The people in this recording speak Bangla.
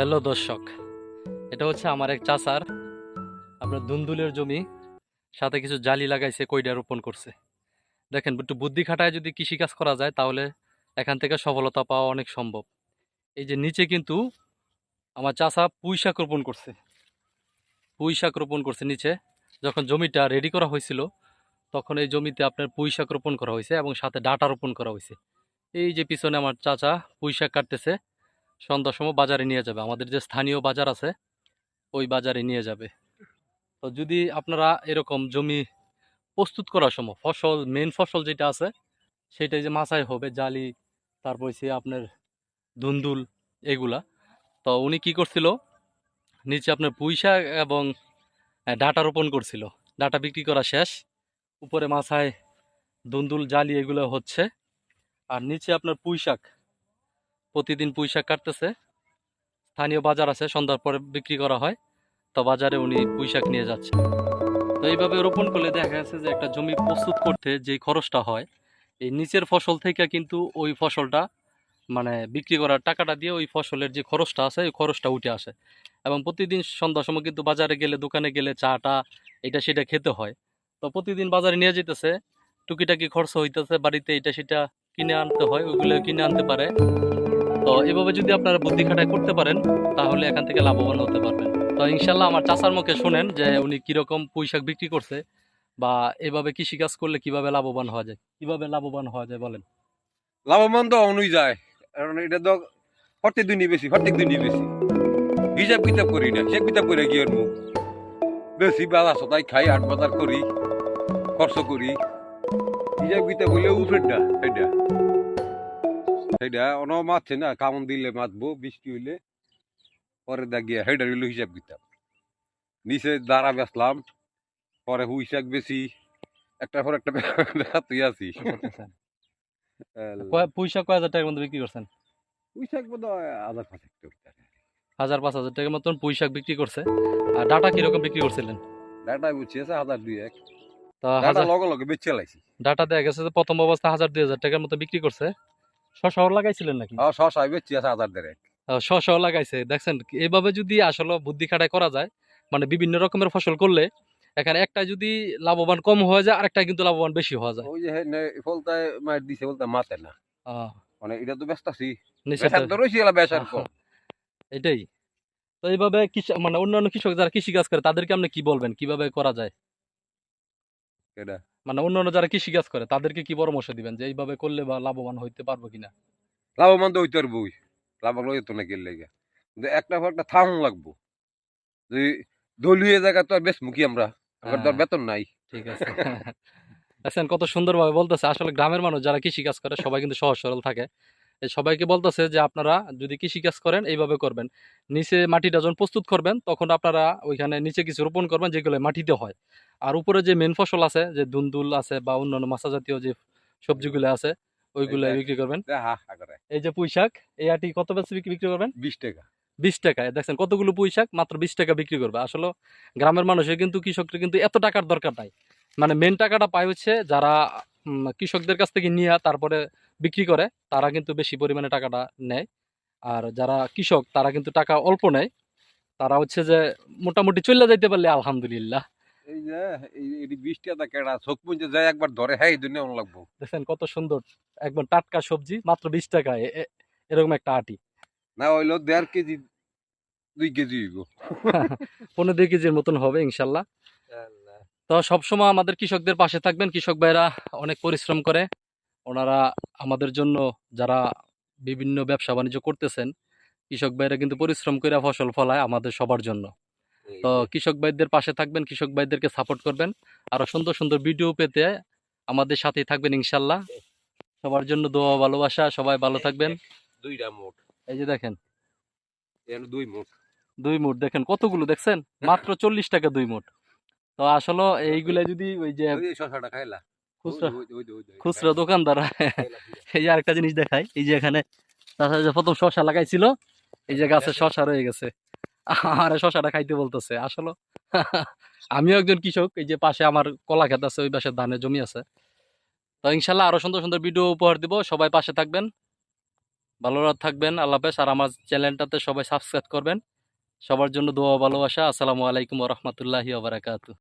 হ্যালো দর্শক, এটা হচ্ছে আমার এক চাচার। আপনার দুন্দুলের জমি, সাথে কিছু জালি লাগাইছে কইডা রোপণ করছে। দেখেন, একটু বুদ্ধি খাটায় যদি কৃষিকাজ করা যায়, তাহলে এখান থেকে সফলতা পাওয়া অনেক সম্ভব। এই যে নিচে কিন্তু আমার চাচা পুঁই শাক রোপণ করছে। পুঁই শাক রোপণ করছে নিচে। যখন জমিটা রেডি করা হয়েছিল, তখন এই জমিতে আপনার পুঁই শাক রোপণ করা হয়েছে এবং সাথে ডাটা রোপণ করা হয়েছে। এই যে পিছনে আমার চাচা পুঁই শাক কাটতেছে। সন্ধ্যার সময় বাজারে নিয়ে যাবে। আমাদের যে স্থানীয় বাজার আছে, ওই বাজারে নিয়ে যাবে। তো যদি আপনারা এরকম জমি প্রস্তুত করার সময়, ফসল মেন ফসল যেটা আছে সেটাই যে মাছাই হবে, জালি, তারপর হচ্ছে আপনার ধুন্দুল এগুলা। তো উনি কি করছিল? নিচে আপনার পুঁই শাক এবং ডাটা রোপণ করছিল। ডাটা বিক্রি করা শেষ। উপরে মাছায় ধুন্দুল, জালি এগুলো হচ্ছে। আর নিচে আপনার পুঁই শাক প্রতিদিন পুঁই কাটতেছে। স্থানীয় বাজার আছে, সন্ধ্যার পরে বিক্রি করা হয়। তো বাজারে উনি পুঁই নিয়ে যাচ্ছে। তো এইভাবে রোপণ করলে দেখা যাচ্ছে যে একটা জমি প্রস্তুত করতে যে খরচটা হয়, এই নিচের ফসল থেকে কিন্তু ওই ফসলটা মানে বিক্রি করার টাকাটা দিয়ে ওই ফসলের যে খরচটা আছে, ওই খরচটা উঠে আসে। এবং প্রতিদিন সন্ধ্যার সময় কিন্তু বাজারে গেলে, দোকানে গেলে চাটা, এটা সেটা খেতে হয়। তো প্রতিদিন বাজারে নিয়ে যেতেছে, টুকিটাকি খরচ হইতেছে, বাড়িতে এটা সেটা কিনে আনতে হয়, ওইগুলো কিনে আনতে পারে। তো এভাবে যদি আপনারা বুদ্ধি খাটায় করতে পারেন, তাহলে এখান থেকে লাভবান হতে পারবেন। তো ইনশাল্লাহ আমার চাচার মুখে শুনেন যে উনি কীরকম পুঁইশাক বিক্রি করছে বা এভাবে কৃষিকাজ করলে কীভাবে লাভবান হওয়া যায়? কীভাবে লাভবান হওয়া যায় বলেন। লাভবান তো অনুই যায়। কারণ এটা তো প্রত্যেক দিনই বেশি প্রত্যেক দিনই বেশি। হিসাব কিতাব করি না, হিসাব কিতাব করে গিয়ে বেশি বাজার সদাই খাই, আট বাজার করি, খরচ করি। হিসাব কিতাব হইলে উঠেটা সেটা সেটা অন মারছে না কামন দিলে মাতবো বৃষ্টি হইলে পরে দাগিয়া সেটা হইল হিসাব কিতাব। নিচে দাঁড়া বেসলাম পরে হুই শাক বেশি একটা পর একটা তুই আছি কয়- কয় হাজার টাকার মতো বিক্রি করছেন? হুই বোধ পাঁচ হাজার পাঁচ হাজার টাকার মতন পুঁইশাক বিক্রি করছে। আর ডাটা কীরকম বিক্রি করছিলেন? ডাটা বুঝছি আছে হাজার দুই এক। তো হাজার লগে লগে বেচে লাইছি। ডাটা দেখা গেছে যে প্রথম অবস্থা হাজার দুই হাজার টাকার মতো বিক্রি করছে। শশাও লাগাইছিলেন নাকি? আর শশাই আছে হাজার দেড়েক শশাও লাগাইছে। দেখছেন এইভাবে যদি আসলে বুদ্ধি খাটায় করা যায় মানে বিভিন্ন রকমের ফসল করলে এখানে একটা যদি লাভবান কম হয়ে যায় আরেকটা কিন্তু লাভবান বেশি হওয়া যায়। ওই যে ফলতায় মার দিছে বলতে মাতে না। মানে এটা তো ব্যস্ত আছি। তো। এটাই। এইভাবে মানে অন্যান্য কৃষক যারা কৃষি কাজ করে তাদেরকে আপনি কি বলবেন? কীভাবে করা যায়? এটা মানে অন্য অন্য যারা কৃষি কাজ করে তাদেরকে কি পরামর্শ দিবেন যে এইভাবে করলে বা লাভবান হইতে পারব কিনা? লাভবান তো হইতে পারব লাভবান লইতে তো না গেলে লেগে। কিন্তু একটা একটা থাম লাগবো। যদি দলীয় জায়গা তো আর বেশ মুখী আমরা। আমার তো হ্যাঁ। বেতন নাই। ঠিক আছে। দেখছেন কত সুন্দরভাবে বলতেছে আসলে গ্রামের মানুষ যারা কৃষি কাজ করে সবাই কিন্তু সহজ সরল থাকে। সবাইকে বলতেছে যে আপনারা যদি কৃষি কাজ করেন এইভাবে করবেন। নিচে মাটিটা যখন প্রস্তুত করবেন তখন আপনারা ওইখানে নিচে কিছু রোপণ করবেন যেগুলো মাটিতে হয়। আর উপরে যে মেন ফসল আছে যে দুন্দুল আছে বা অন্যান্য মাছা জাতীয় যে সবজিগুলো আছে ওইগুলো বিক্রি করবেন। এ হা হা করে। এই যে পুঁই শাক এই আটি কত বেশি বিক্রি বিক্রি করবেন? বিশ টাকা। বিশ টাকায় দেখছেন কতগুলো পুঁই শাক মাত্র বিশ টাকা বিক্রি করবে। আসলে গ্রামের মানুষের কিন্তু কৃষকদের কিন্তু এত টাকার দরকার নাই। মানে মেন টাকাটা পায় হচ্ছে যারা কৃষকদের কাছ থেকে নিয়ে তারপরে বিক্রি করে তারা কিন্তু বেশি পরিমাণে টাকাটা নেয়। আর যারা কৃষক তারা কিন্তু টাকা অল্প নেয়। তারা হচ্ছে যে মোটামুটি চলে যাইতে পারলে আলহামদুলিল্লাহ। এই যে এই কেডা চোখ যায় একবার ধরে হ্যাঁ এই দুনিয়া লাগবো। দেখছেন কত সুন্দর একদম টাটকা সবজি মাত্র বিশ টাকায় এরকম একটা আটি। না হইল দেড় কেজি দুই কেজি হইব। পনেরো দুই কেজির মতন হবে ইনশাল্লাহ। তো সবসময় আমাদের কৃষকদের পাশে থাকবেন। কৃষক ভাইরা অনেক পরিশ্রম করে। ওনারা আমাদের জন্য যারা বিভিন্ন ব্যবসা বাণিজ্য করতেছেন কৃষক ভাইরা কিন্তু পরিশ্রম করে ফসল ফলায় আমাদের সবার জন্য। তো কৃষক ভাইদের পাশে থাকবেন কৃষক ভাইদেরকে সাপোর্ট করবেন। আরও সুন্দর সুন্দর ভিডিও পেতে আমাদের সাথেই থাকবেন ইনশাল্লাহ। সবার জন্য দোয়া ভালোবাসা সবাই ভালো থাকবেন। দুইটা মোট। এই যে দেখেন। দুই মোট। দুই মুঠ দেখেন কতগুলো দেখছেন? মাত্র চল্লিশ টাকা দুই মুঠ তো আসলে এইগুলা যদি ওই যে খুচরা দোকানদার। এই যে আরেকটা জিনিস দেখাই। এই যে এখানে তাছাড়া যে প্রথম শশা লাগাইছিল এই যে গাছে শশা রয়ে গেছে। আর শশাটা খাইতে বলতেছে। আসলে আমিও একজন কৃষক এই যে পাশে আমার কলা ক্ষেত আছে ওই পাশে ধানের জমি আছে। তো ইনশাল্লাহ আরও সুন্দর সুন্দর ভিডিও উপহার দিব। সবাই পাশে থাকবেন। ভালো থাকবেন। আল্লাহ হাফেজ। আর আমার চ্যানেলটাতে সবাই সাবস্ক্রাইব করবেন। সবার জন্য দোয়া ভালোবাসা। আসসালামু আলাইকুম রহমতুল্লাহি ওবরাকাতু